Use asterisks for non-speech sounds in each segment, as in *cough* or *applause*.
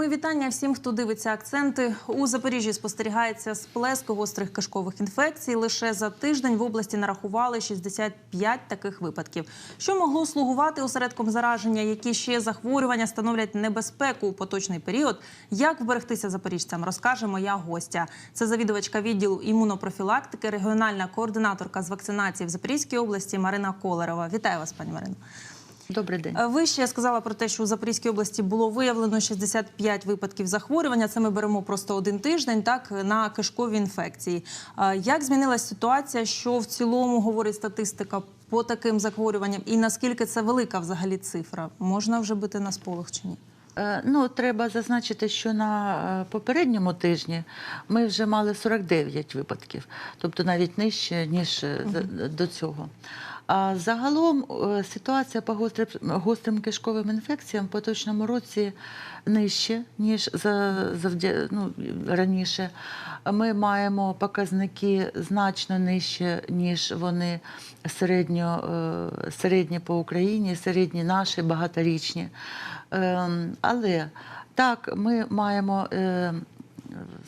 Ми вітання всім, хто дивиться акценти. У Запоріжжі спостерігається сплеск гострих кишкових інфекцій. Лише за тиждень в області нарахували 65 таких випадків. Що могло слугувати осередком зараження? Які ще захворювання становлять небезпеку у поточний період? Як вберегтися запоріжцям? Розкаже моя гостя. Це завідувачка відділу імунопрофілактики, регіональна координаторка з вакцинації в Запорізькій області Марина Колерова. Вітаю вас, пані Марино. Добрий день. Е, Ви ще сказала про те, що у Запорізькій області було виявлено 65 випадків захворювання. Це ми беремо просто один тиждень, так на кишкові інфекції. Е, Як змінилась ситуація? Що в цілому говорить статистика по таким захворюванням, і наскільки це велика взагалі цифра? Можна вже бити на сполох чи ні? Е, Ну, треба зазначити, що на попередньому тижні ми вже мали 49 випадків, тобто навіть нижче, ніж за- до цього. А загалом е, ситуація по гострим, гострим кишковим інфекціям в поточному році нижче, ніж за, завдя, ну, раніше. Ми маємо показники значно нижче, ніж вони середньо, е, середні по Україні, середні наші, багаторічні. Ем, Але так, ми маємо е,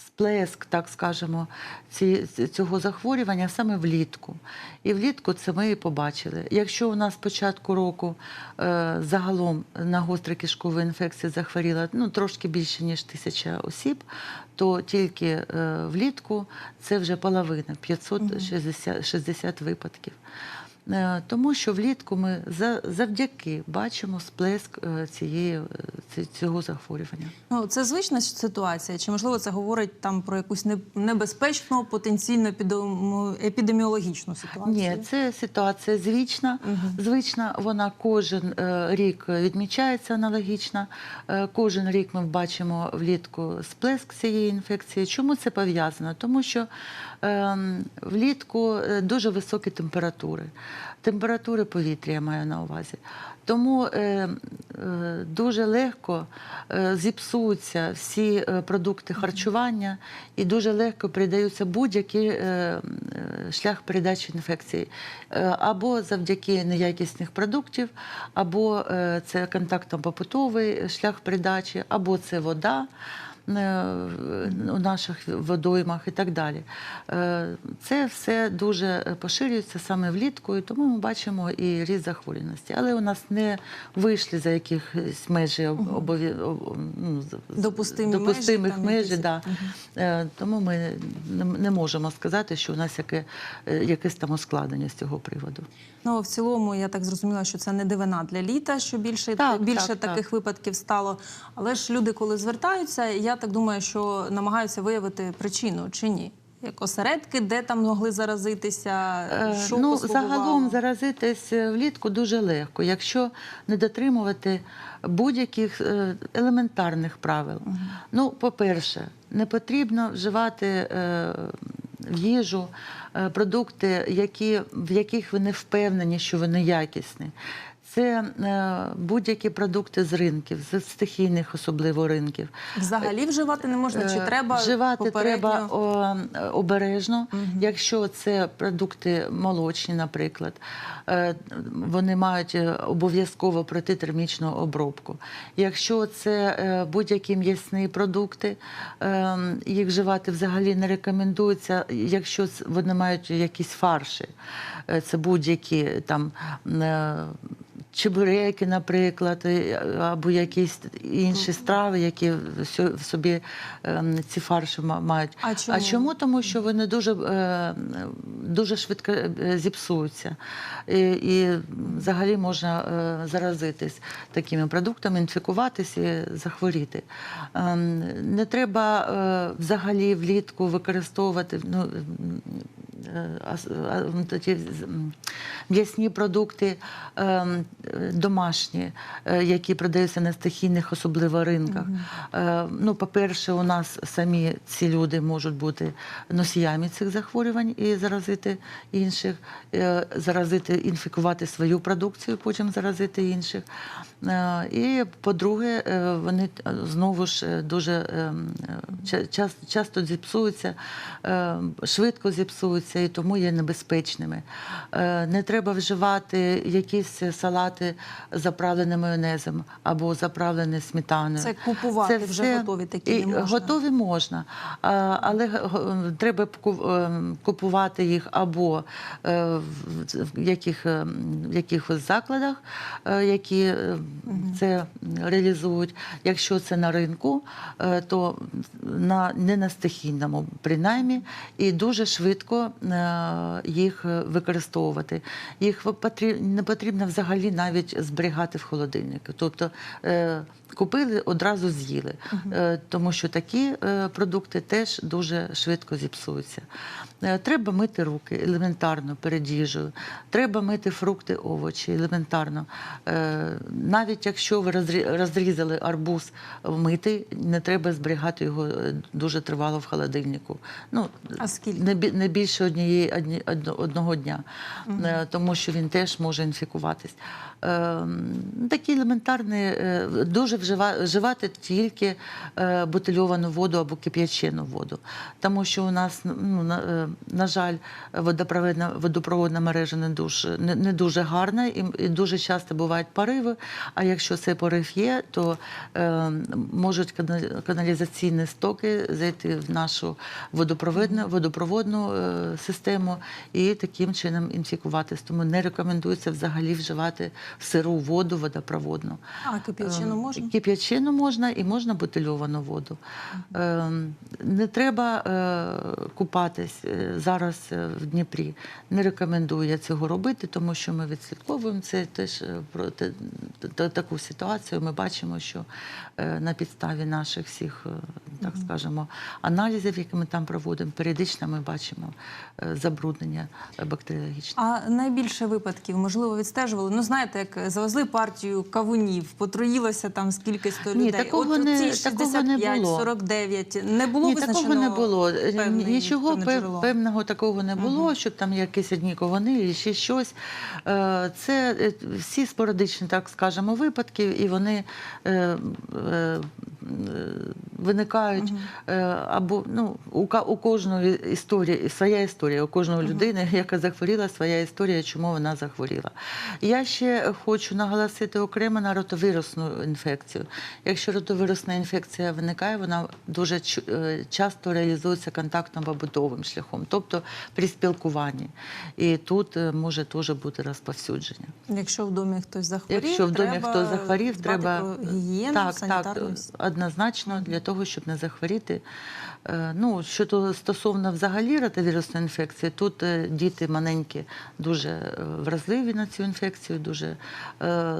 сплеск, так скажемо, ці, цього захворювання саме влітку. І влітку це ми і побачили. Якщо у нас з початку року е, загалом на гострі кишкові інфекції захворіло ну, трошки більше, ніж тисяча осіб, то тільки е, влітку це вже половина 560 60 випадків. Е, Тому що влітку ми за- завдяки бачимо сплеск е, цієї, е, цього захворювання. Ну це звична ситуація, чи можливо це говорить там про якусь небезпечну потенційно епідемо- епідеміологічну ситуацію? Ні, це ситуація звична. Звична, вона кожен рік відмічається аналогічно. Кожен рік ми бачимо влітку сплеск цієї інфекції. Чому це пов'язано? Тому що влітку е, дуже високі температури. Температури повітря я маю на увазі. Тому е, е, дуже легко зіпсуються всі продукти харчування і дуже легко передаються будь-який шлях передачі інфекції. Або завдяки неякісних продуктів, або це контактом побутовий шлях передачі, або це вода. Е, У наших водоймах і так далі. Е, Це все дуже поширюється саме влітку, і тому ми бачимо і ріст захворюваності. Але у нас не вийшли за якихось межі об- обов'я... ну, межі, допустимих там межі, да. Е, Тому ми не- можемо сказати, що у нас яке, якесь там ускладнення з цього приводу. Ну, в цілому, я так зрозуміла, що це не дивина для літа, що більше, Так, більше так, таких так. випадків стало. Але ж люди, коли звертаються, я так думаю, що намагаються виявити причину чи ні. Як осередки, де там могли заразитися, Е, що ну, послугувало? загалом заразитись е, влітку дуже легко, якщо не дотримувати будь-яких е, елементарних правил. Ну, по-перше, не потрібно вживати їжу е, продукти, які, в яких ви не впевнені, що вони якісні. Це е, будь-які продукти з ринків, з стихійних, особливо ринків. Взагалі вживати не можна, чи Е, треба вживати попередньо? треба обережно, якщо це продукти молочні, наприклад, е, вони мають обов'язково протитермічну обробку. Якщо це будь-які м'ясні продукти, їх вживати взагалі не рекомендується, якщо вони мають якісь фарші, це будь-які там. Е, Чебуреки, наприклад, або якісь інші страви, які в собі ем, ці фарші ма- мають. А чому? А чому? Тому що вони дуже, е, дуже швидко е, зіпсуються. І, і взагалі можна е, заразитись такими продуктами, інфікуватись і захворіти. Ем, Не треба е, взагалі влітку використовувати. Ну, е, ті м'ясні продукти е, домашні, е, які продаються на стихійних, особливо ринках. Ну, по-перше, у нас самі ці люди можуть бути носіями цих захворювань і заразити інших, заразити, інфікувати свою продукцію, потім заразити інших. І, по-друге, вони знову ж дуже ем, ча- часто зіпсуються, швидко зіпсуються. Зберігаються і тому є небезпечними. Е, Не треба вживати якісь салати заправлені майонезом або заправлені сметаною. Це купувати вже готові такі не можна. Готові можна, але г- г- треба купувати їх або е, в- яких, в якихось закладах, е, які е, це реалізують. Якщо це на ринку, е, то на, не на стихійному, принаймні, і дуже швидко е, їх е, використовувати. Їх не потрібно взагалі навіть зберігати в холодильнику. Тобто е, купили, одразу з'їли, Е, тому що такі е, продукти теж дуже швидко зіпсуються. Е, Треба мити руки елементарно перед їжею. Треба мити фрукти, овочі елементарно. Е, Навіть якщо ви розрізали арбуз вмитий, не треба зберігати його е, дуже тривало в холодильнику. Ну, А скільки? не більше однієї одні- одного дня, Е, тому що він теж може інфікуватись. Е, Такі елементарні, е, дуже вжива- вживати тільки е, бутильовану воду або кип'ячену воду. Тому що у нас, ну, на, на жаль, водопровідна, водопроводна мережа не дуже, не, не дуже гарна і, і дуже часто бувають пориви. А якщо цей порив є, то е, можуть каналізаційні стоки зайти в нашу водопровідну, водопроводну е, систему і таким чином інфікуватись. Тому не рекомендується взагалі вживати сиру воду водопроводну. А кип'ячину Ем, можна? Кип'ячину можна і можна бутильовану воду. Ем, Не треба е, купатись е, зараз е, в Дніпрі. Не рекомендую я цього робити, тому що ми відслідковуємо це теж про таку ситуацію. Ми бачимо, що на підставі наших всіх, так скажемо, аналізів, які ми там проводимо, періодично ми бачимо забруднення е, бактеріологічне. А найбільше випадків, можливо, відстежували. Ну, знаєте, як завезли партію кавунів, потруїлося там скільки сто Ні, людей. такого От не- ці 65, не було. 49, не було Ні, визначено такого не було. певний- Нічого певне певного такого не було, щоб там якісь одні ковани і ще щось. Е, Це е, всі спорадичні, так скажемо, випадки, і вони е, е, е, виникають е, або ну, у, кожної історії, своя історія, у кожної людини, яка захворіла, своя історія, чому вона захворіла. Я ще хочу наголосити окремо на ротовірусну інфекцію. Якщо ротовірусна інфекція виникає, вона дуже е, часто реалізується контактно-побутовим шляхом, тобто при спілкуванні. І тут е, може теж бути розповсюдження. Якщо в домі хтось захворів, Якщо в домі хтось захворів, треба гігієну, так, так. Однозначно для того, щоб не захворіти. Е, Ну, щодо стосовно взагалі ротовірусної інфекції, тут е, діти маленькі дуже е, вразливі на цю інфекцію, дуже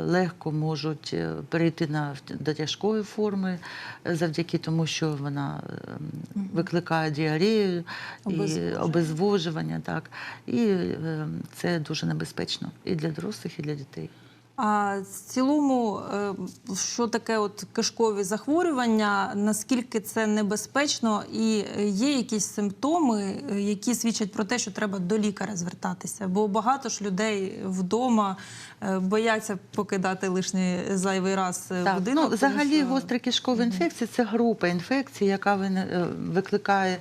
легко можуть перейти на до тяжкої форми завдяки тому, що вона е, викликає діарею і Обезвоження. обезвожування. Так. І е, це дуже небезпечно і для дорослих, і для дітей. А в цілому, е, що таке от кишкові захворювання, наскільки це небезпечно, і є якісь симптоми, е, які свідчать про те, що треба до лікаря звертатися? Бо багато ж людей вдома е, бояться покидати лишній зайвий раз Так, будинок. ну, взагалі що- гострі кишкові інфекції це група інфекцій, яка викликає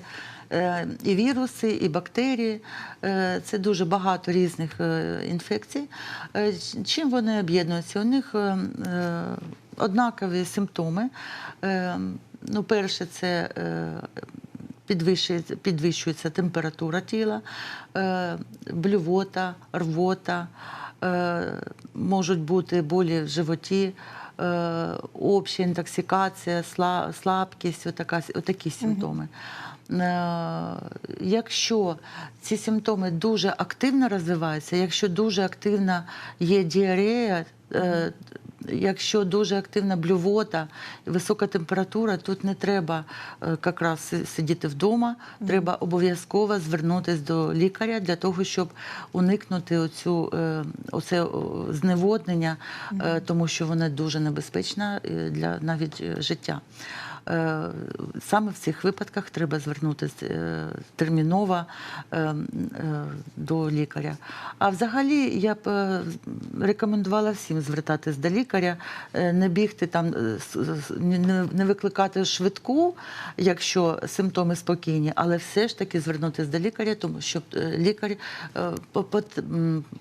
і віруси, і бактерії. Е, Це дуже багато різних е, інфекцій. Е, Чим вони об'єднуються? У них е, е, однакові симптоми. Е, Ну, перше, це е, підвищується, підвищується температура тіла, е, блювота, рвота, е, можуть бути болі в животі, е, обща інтоксикація, слабкість, отакі симптоми. Е, Якщо ці симптоми дуже активно розвиваються, якщо дуже активна є діарея, е, Якщо дуже активна блювота, висока температура, тут не треба е, якраз сидіти вдома. Треба обов'язково звернутися до лікаря для того, щоб уникнути оцю, оце зневоднення, тому що воно дуже небезпечне для навіть життя. Е, саме в цих випадках треба звернутися е, терміново е, до лікаря. А взагалі я б рекомендувала всім звертатись до лікаря, не бігти там, не, викликати швидку, якщо симптоми спокійні, але все ж таки звернутися до лікаря, тому що лікар,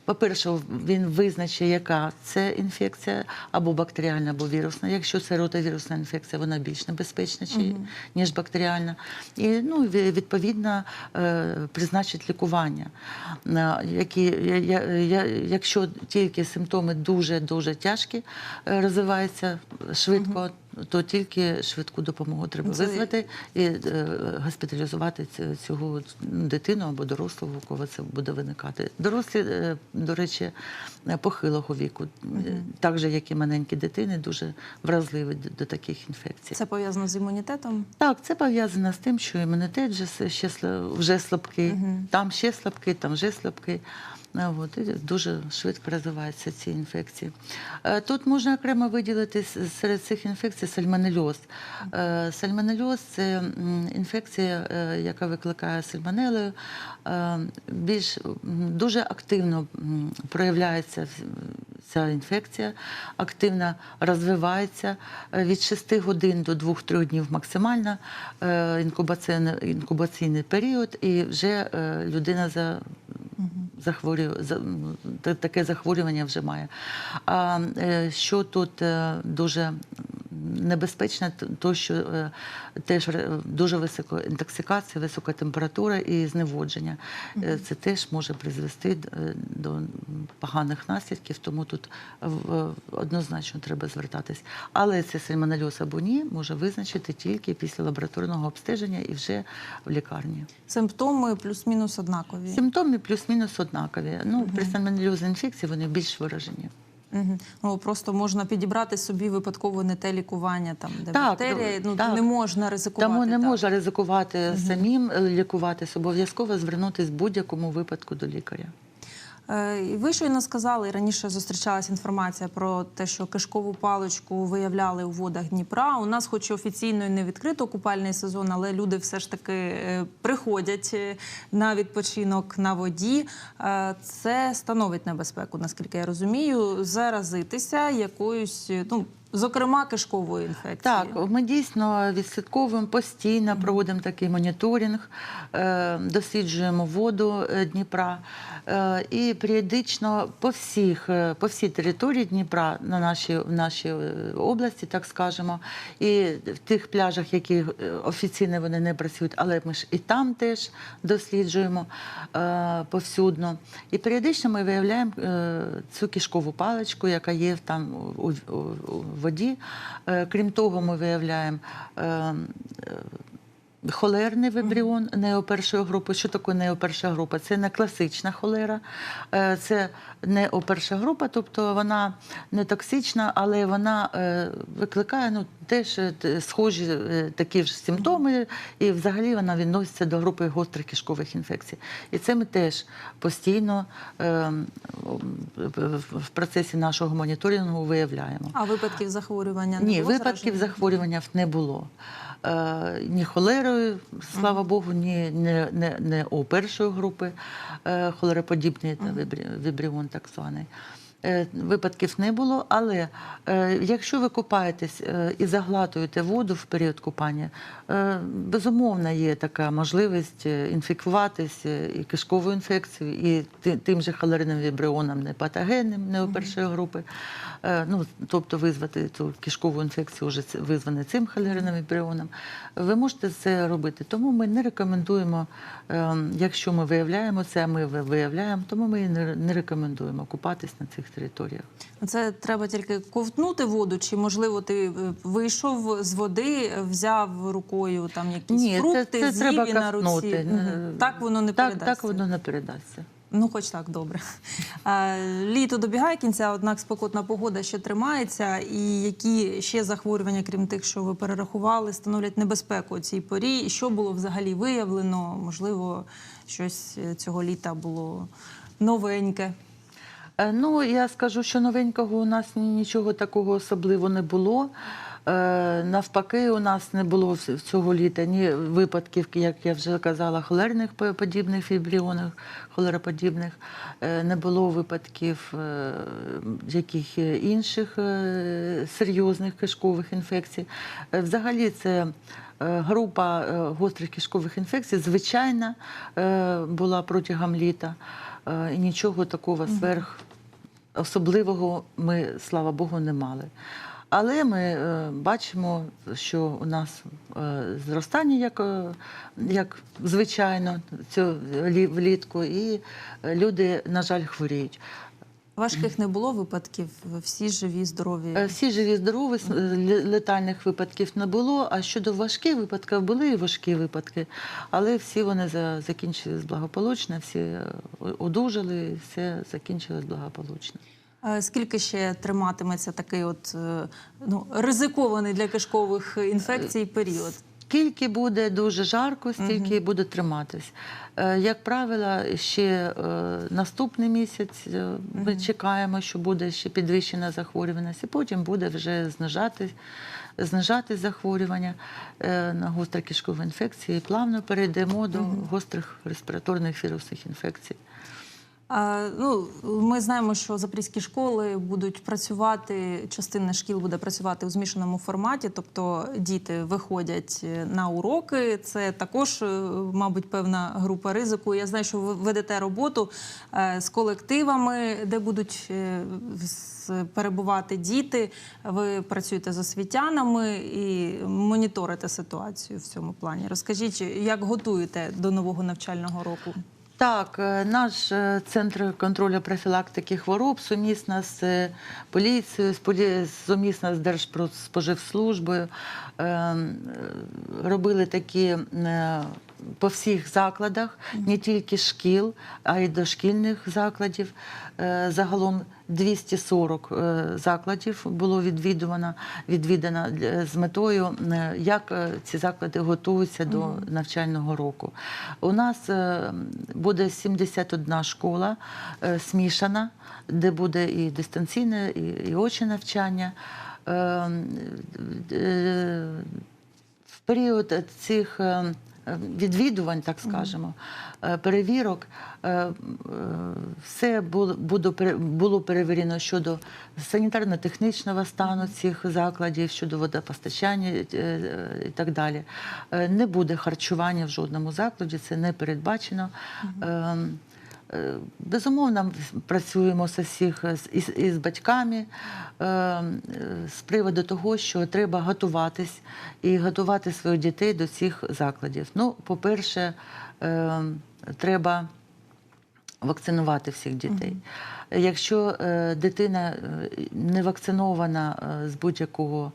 по-перше, він визначить, яка це інфекція або бактеріальна, або вірусна. Якщо це ротовірусна інфекція, вона більш небезпечна, чи, ніж бактеріальна. І ну, відповідно е, призначить лікування. Які, я, я, я, якщо тільки симптоми дуже-дуже тяжкі, е, розвиваються швидко, то тільки швидку допомогу треба Це- визвати і е, госпіталізувати цього дитину або дорослого, у кого це буде виникати. Дорослі, е, до речі, е, похилого віку, так же, як і маленькі дитини, дуже вразливі до, до таких інфекцій. Це пов'язано з імунітетом. Так, це пов'язано з тим, що імунітет вже, ще, вже слабкий, там ще слабкий, там вже слабкий. От, дуже швидко розвиваються ці інфекції. Е, Тут можна окремо виділити серед цих інфекцій сальмонельоз. Е, Сальмонельоз – це інфекція, е, яка викликає сальмонелою. Е, Більш дуже активно проявляється ця інфекція, активно розвивається від 6 годин до 2-3 днів максимально інкубаційний, період, і вже людина за захворює, за, таке захворювання вже має. А е, що тут е, дуже небезпечно, т- то що е, теж дуже висока інтоксикація, висока температура і зневодження. Е, Це теж може призвести е, до поганих наслідків, тому тут однозначно треба звертатись. Але це сальмонельоз або ні може визначити тільки після лабораторного обстеження і вже в лікарні. Симптоми плюс-мінус однакові. Симптоми плюс-мінус однакові. Ну, при сальмонельозі інфекції вони більш виражені. Угу. Ну, просто можна підібрати собі випадково не те лікування, там, де Так, бактерія, ну, так. не можна ризикувати. Тому не так. можна ризикувати самим лікуватися, лікуватись, обов'язково звернутися в будь-якому випадку до лікаря. Е, Ви щойно сказали, раніше зустрічалася інформація про те, що кишкову паличку виявляли у водах Дніпра. У нас, хоч і офіційно не відкрито купальний сезон, але люди все ж таки е, приходять е, на відпочинок на воді. Це становить небезпеку, наскільки я розумію, заразитися якоюсь, ну зокрема, кишковою інфекцією. Так, ми дійсно відслідковуємо постійно, проводимо такий моніторинг, е, досліджуємо воду е, Дніпра е, і періодично по всіх, по всій території Дніпра на нашій, в нашій області, так скажемо, і в тих пляжах, які офіційно вони не працюють, але ми ж і там теж досліджуємо повсюдно. І періодично ми виявляємо цю кишкову паличку, яка є там у воді. Е, Крім того, ми виявляємо. Холерний вибріон нео першої групи. Що таке нео перша група? Це не класична холера, е, це нео перша група, тобто вона не токсична, але вона е, викликає ну, теж е, схожі такі ж симптоми, і взагалі вона відноситься до групи гострих кишкових інфекцій. І це ми теж постійно в- процесі нашого моніторингу виявляємо. А випадків захворювання не Ні, було випадків зараження? захворювання не було. Е, ні холерою, слава Богу, ні не, не, не у першої групи е, холероподібний вібріон так званий. Е, Випадків не було, але е, якщо ви купаєтесь е, і заглатуєте воду в період купання, безумовно є така можливість інфікуватись е, і кишковою інфекцією, і тим же холериним вібріоном непатогенним, не у першої групи. Ну, тобто визвати цю кишкову інфекцію вже визване цим холериним вібріоном. Ви можете це робити. Тому ми не рекомендуємо, е, якщо ми виявляємо це, ми виявляємо, тому ми не не рекомендуємо купатись на цих територіях. Це треба тільки ковтнути воду, чи можливо ти е, вийшов з води, взяв рукою там якісь Ні, це- фрукти, це з'їв треба і на руці. Е, Так воно не Так, передасться. так воно не передасться. Ну, хоч так, добре. Літо добігає кінця, однак спекотна погода ще тримається. І які ще захворювання, крім тих, що ви перерахували, становлять небезпеку у цій порі? І що було взагалі виявлено? Можливо, щось е, цього літа було новеньке. Е, Ну, я скажу, що новенького у нас нічого такого особливо не було. Е, Навпаки, у нас не було цього літа ні випадків, як я вже казала, холерних подібних фібріонів, холероподібних, Е, не було випадків яких інших серйозних кишкових інфекцій. Взагалі, це група гострих кишкових інфекцій, звичайна була протягом літа. І нічого такого сверх особливого ми, слава Богу, не мали. Але ми е, бачимо, що у нас е, зростання, як, е, як звичайно, цю лі- влітку, і люди, на жаль, хворіють. Важких не було випадків, всі живі, здорові. Е, Всі живі, здорові, е, летальних випадків не було. А щодо важких випадків, були і важкі випадки, але всі вони за- закінчились благополучно, всі е, одужали, все закінчилось благополучно. Скільки ще триматиметься такий от ну, ризикований для кишкових інфекцій період? Скільки буде дуже жарко, стільки і буде триматись. Е, Як правило, ще е, наступний місяць е, ми чекаємо, що буде ще підвищена захворюваність, і потім буде вже знижати, знижати захворювання на гострі кишкові інфекції. І плавно перейдемо до гострих респіраторних вірусних інфекцій. Ну, ми знаємо, що запорізькі школи будуть працювати, частина шкіл буде працювати у змішаному форматі, тобто діти виходять е, на уроки. Це також, е, мабуть, певна група ризику. Я знаю, що ви ведете роботу е, з колективами, де будуть перебувати діти. Ви працюєте з освітянами і моніторите ситуацію в цьому плані. Розкажіть, як готуєте до нового навчального року? Так, е, наш е, центр контролю профілактики хвороб сумісно з е, поліцією, сумісно з Держпродспоживслужбою. Е, е, робили такі по всіх закладах, не тільки шкіл, а й дошкільних закладів. Е, Загалом 240 е, закладів було відвідувано, відвідано з метою, е, як е, ці заклади готуються до навчального року. У нас е, буде 71 школа е, смішана, де буде і дистанційне, і, і очне навчання. Е, е, в період цих е, відвідувань, так скажемо, е, перевірок, е, е, все було, було, пере- було перевірено щодо санітарно-технічного стану цих закладів, щодо водопостачання і так далі. Не буде харчування в жодному закладі, це не передбачено. Е, Безумовно, працюємо з всіх з- із, із батьками е, з приводу того, що треба готуватись і готувати своїх дітей до цих закладів. Ну, по-перше, е, треба вакцинувати всіх дітей. Якщо дитина не вакцинована з будь-якого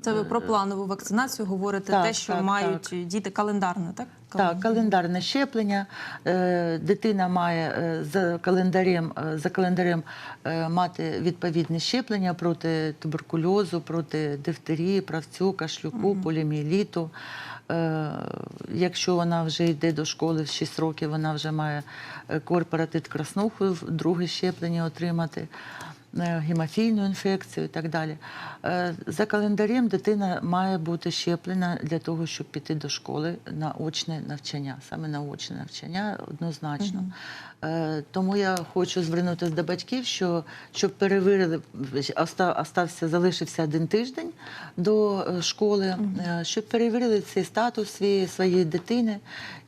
Це ви про планову вакцинацію говорите, Так, те, що так, мають діти календарно, так? Так, календарне щеплення. Е, Дитина має е, за календарем, е, за календарем е, мати відповідне щеплення проти туберкульозу, проти дифтерії, правцю, кашлюку, поліомієліту. Е, Якщо вона вже йде до школи в 6 років, вона вже має е, корпоратит краснуху, друге щеплення отримати. Е, Гемофільну інфекцію і так далі. Е, За календарем дитина має бути щеплена для того, щоб піти до школи на очне навчання, саме на очне навчання однозначно. Е, Тому я хочу звернутися до батьків, що щоб перевірили, оста- остався, залишився один тиждень до е, школи, е, щоб перевірили цей статус свій, своєї дитини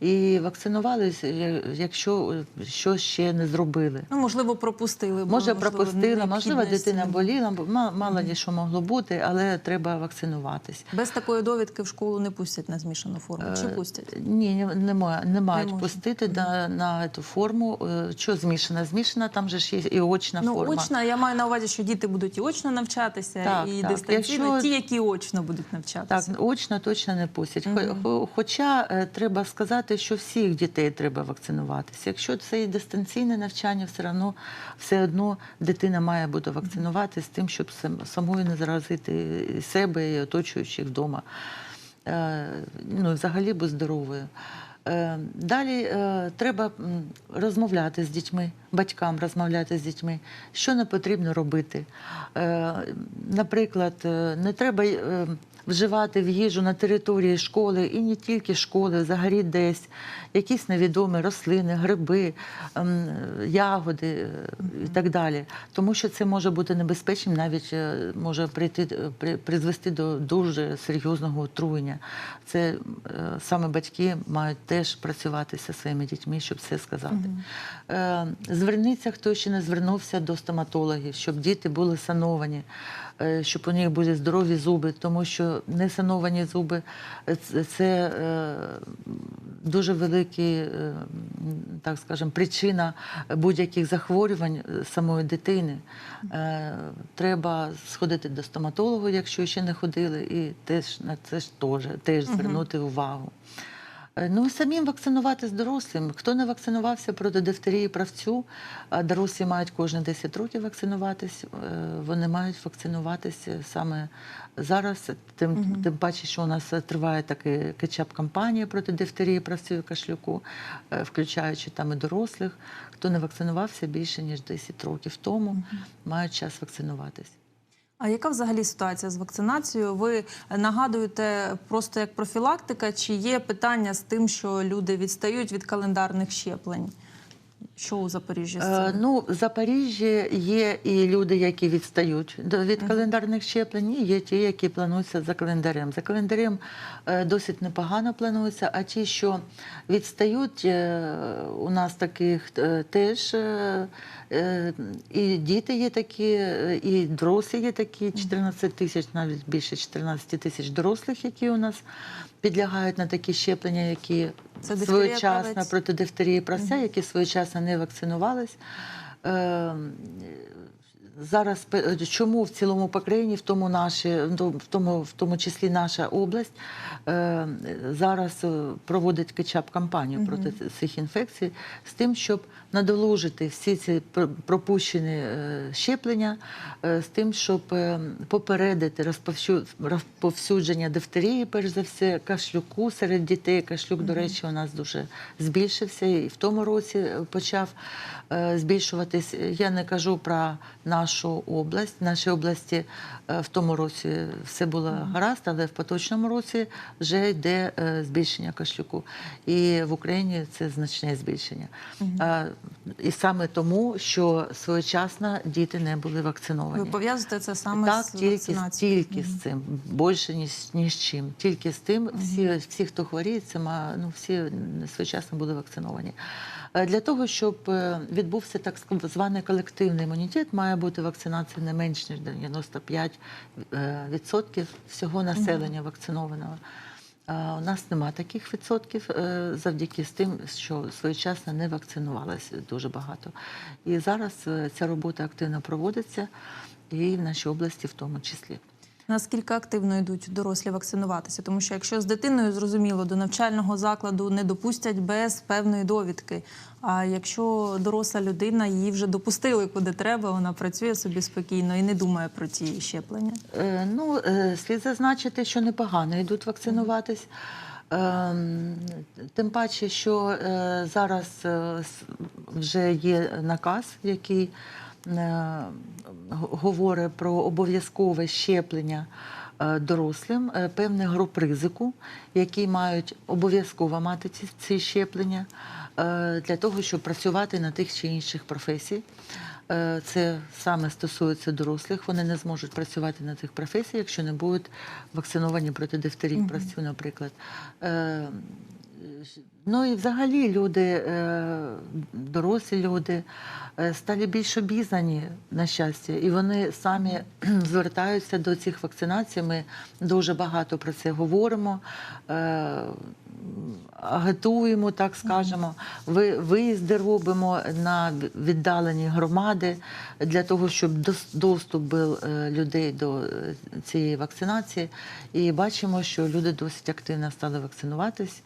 і вакцинувалися, якщо щось ще не зробили. Ну, можливо, пропустили. бо, Може, можливо, пропустила, можливо, дитина боліла, бо ма- мало ли що могло бути, але треба вакцинуватись. Без такої довідки в школу не пустять на змішану форму. Чи пустять? Ні, не, не, ма- не мають можна. пустити на, на цю форму. Е, Що змішана? Змішана, там же ж є і очна Ну, форма. очна, я маю на увазі, що діти будуть і очно навчатися, Так, і так. дистанційно, Якщо- ті, які очно будуть навчатися. Так, очно точно не пустять. Хо- хо- Хоча е, треба сказати, що всіх дітей треба вакцинуватися. Якщо це і дистанційне навчання, все одно, все одно дитина має бути вакцинувати з тим, щоб сам- самою не заразити себе і оточуючих вдома. Е, Ну, взагалі бути здоровою. Е, Далі е, треба розмовляти з дітьми, батькам розмовляти з дітьми, що не потрібно робити. Е, Наприклад, не треба вживати в їжу на території школи і не тільки школи, взагалі десь якісь невідомі рослини, гриби, ем, ягоди е, і так далі. Тому що це може бути небезпечним, навіть е, може прийти е, при- призвести до дуже серйозного отруєння. Це саме батьки мають теж працювати зі своїми дітьми, щоб це сказати. Е, Зверніться, хто ще не звернувся до стоматологів, щоб діти були сановані, щоб у них були здорові зуби, тому що несановані зуби е, це- е, дуже великий, е, так скажемо, причина будь-яких захворювань е, самої дитини. Е, Треба сходити до стоматолога, якщо ще не ходили, і теж на це ж теж, теж звернути увагу. Е, Ну, самим вакцинуватись дорослим. Хто не вакцинувався проти дифтерії правцю, дорослі мають кожні 10 років вакцинуватись, е, вони мають вакцинуватися саме зараз. Тим, тим паче, що у нас триває така кетчап-кампанія проти дифтерії правцю і кашлюку, е, включаючи там і дорослих. Хто не вакцинувався більше ніж 10 років тому, мають час вакцинуватись. А яка взагалі ситуація з вакцинацією? Ви нагадуєте просто як профілактика, чи є питання з тим, що люди відстають від календарних щеплень? Що у Запоріжжі Е. Ну, в Запоріжжі є і люди, які відстають до- від календарних щеплень, і є ті, які плануються за календарем. За календарем е, досить непогано планується, а ті, що відстають, е, у нас таких е, теж е, е, і діти є такі, е, і дорослі є такі, 14 тисяч, навіть більше 14 тисяч дорослих, які у нас підлягають на такі щеплення, які Це своєчасно проти дифтерії правця, які своєчасно не вакцинувались. Е, Зараз чому в цілому по країні, в тому наші, в тому, в тому числі наша область е, зараз проводить кетчап-кампанію проти цих інфекцій з тим, щоб надолужити всі ці пропущені е, щеплення, е, з тим, щоб е, попередити розповсю- розповсюдження дифтерії, перш за все, кашлюку серед дітей. Кашлюк, до речі, у нас дуже збільшився і в тому році почав збільшуватись. Я не кажу про нашу область. В нашій області в тому році все було гаразд, але в поточному році вже йде збільшення кашлюку. І в Україні це значне збільшення. Е, І саме тому, що своєчасно діти не були вакциновані. Ви пов'язуєте це саме Так, з тільки, вакцинацією? тільки з цим, більше ні, з- ні з чим. Тільки з тим, всі, всі, хто хворіє, це ма, ну, всі своєчасно були вакциновані. Е, Для того, щоб е, відбувся так званий колективний імунітет, має бути вакцинація не менш ніж 95% е, відсотків всього населення вакцинованого. У нас нема таких відсотків е, завдяки з тим, що своєчасно не вакцинувалися дуже багато. І зараз е, ця робота активно проводиться, і в нашій області в тому числі. Наскільки активно йдуть дорослі вакцинуватися? Тому що якщо з дитиною зрозуміло до навчального закладу не допустять без певної довідки. А якщо доросла людина її вже допустили куди треба, вона працює собі спокійно і не думає про ті щеплення. Е, Ну, е, слід зазначити, що непогано йдуть вакцинуватись. Ем, Тим паче, що е, зараз е, вже є наказ, який говорить про обов'язкове щеплення е, дорослим е, певних груп ризику, які мають обов'язково мати ці, ці щеплення е, для того, щоб працювати на тих чи інших професій. Е, Це саме стосується дорослих. Вони не зможуть працювати на тих професіях, якщо не будуть вакциновані проти дифтерії правцю, наприклад. Ну і взагалі люди, е, дорослі люди е, стали більш обізнані, на щастя, і вони самі *clears throat* звертаються до цих вакцинацій. Ми дуже багато про це говоримо. е, агітуємо, так скажемо, виїзди робимо на віддалені громади для того, щоб доступ був людей до цієї вакцинації. І бачимо, що люди досить активно стали вакцинуватись.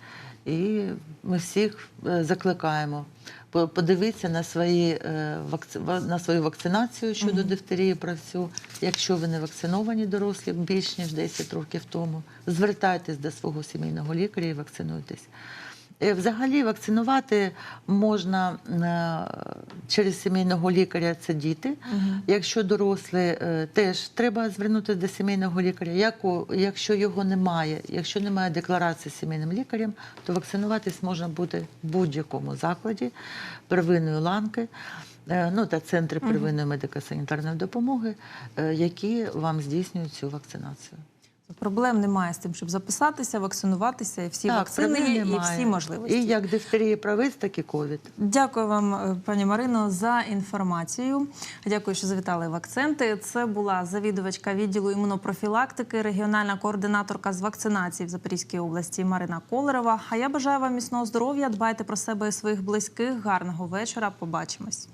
І ми всіх е, закликаємо по- подивитися на свої е, на свою вакцинацію щодо дифтерії правцю. Якщо ви не вакциновані дорослі більш ніж 10 років тому, звертайтесь до свого сімейного лікаря і вакцинуйтесь. Е, Взагалі вакцинувати можна е, через сімейного лікаря це діти. Якщо дорослі, е, теж треба звернутися до сімейного лікаря. Якщо його немає, якщо немає декларації з сімейним лікарем, то вакцинуватись можна буде в будь-якому закладі первинної ланки. Ну та центри первинної медико-санітарної допомоги, які вам здійснюють цю вакцинацію. Проблем немає з тим, щоб записатися, вакцинуватися, і всі вакцини є, і всі можливості. І як дифтерія правець, так і ковід. Дякую вам, е, пані Марино, за інформацію. Дякую, що завітали в акценти. Це була завідувачка відділу імунопрофілактики, регіональна координаторка з вакцинації в Запорізькій області Марина Колерова. А я бажаю вам міцного здоров'я. Дбайте про себе і своїх близьких. Гарного вечора. Побачимось.